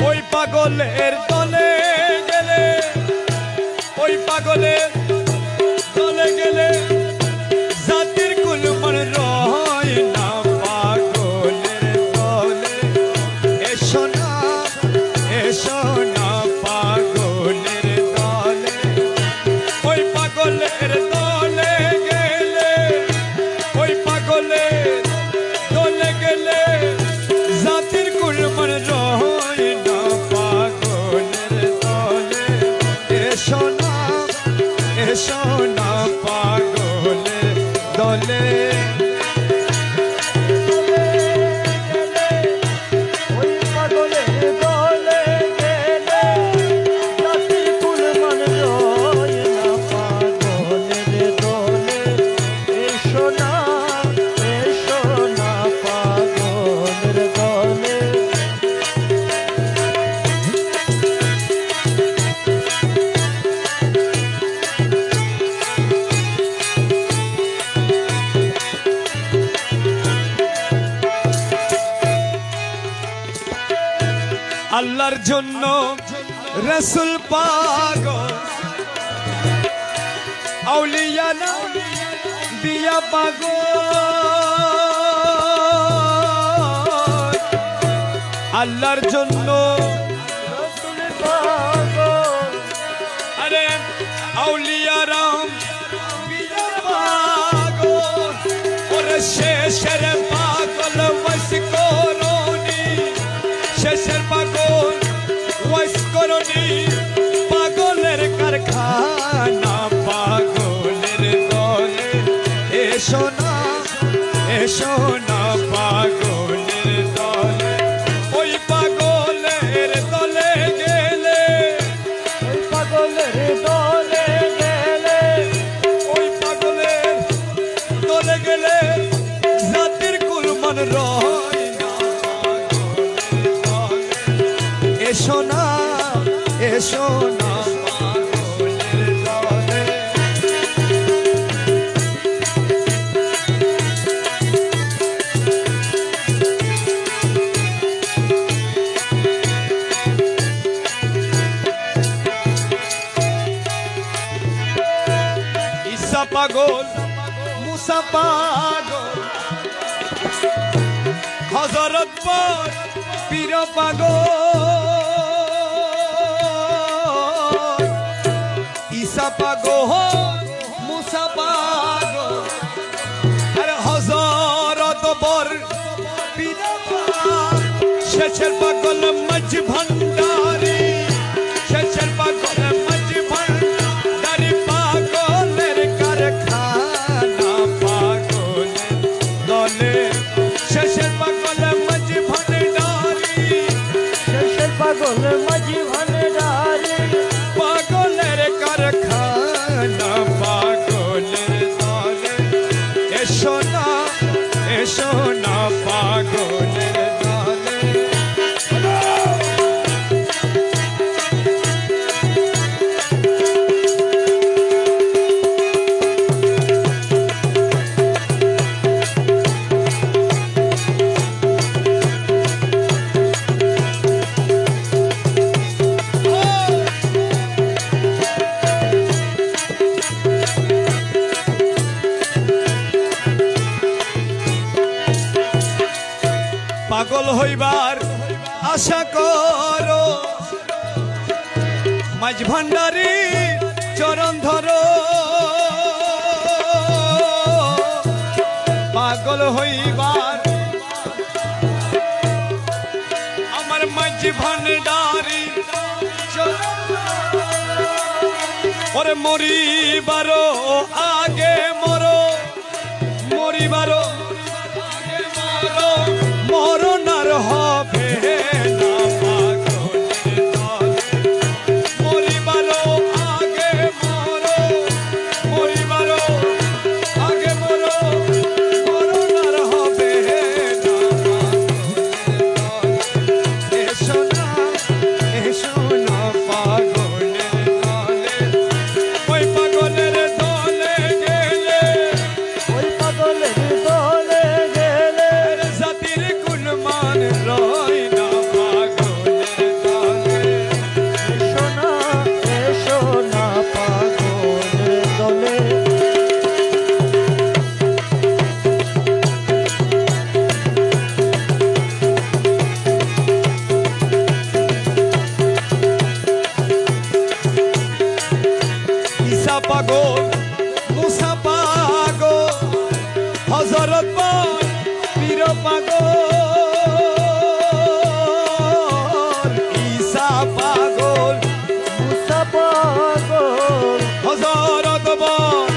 ওই পাগলের তলে গেলে ওই পাগলের এসো না এসো না পাগলের আল্লাহর জন্য রসুল পাগল আউলিয়ানা দিয়া পাগল আল্লাহর জন্য রসুল পাগল এসো না এসো না পাগলের দলে। ওই পাগলের দলে গেলে ওই পাগলের দলে গেলে। ওই পাগলের দলে গেলে জাতির কুলমান রয় না এসো না এসো না ঈসা পাগল মুসা পাগল হজরত পর পাগল। ঈসা পাগল, মুসা পাগল। আরে হজরত বর পীর শেষের এসো পাগল হইবার আশা করো। মাঝ ভান্ডারি চরণ ধরো। পাগল হইবার আমার মাঝ ভান্ডারি ওরে মরিবারও আগে শরৎ বীর পাগল পাগল মুসা পাগল হজরত বল।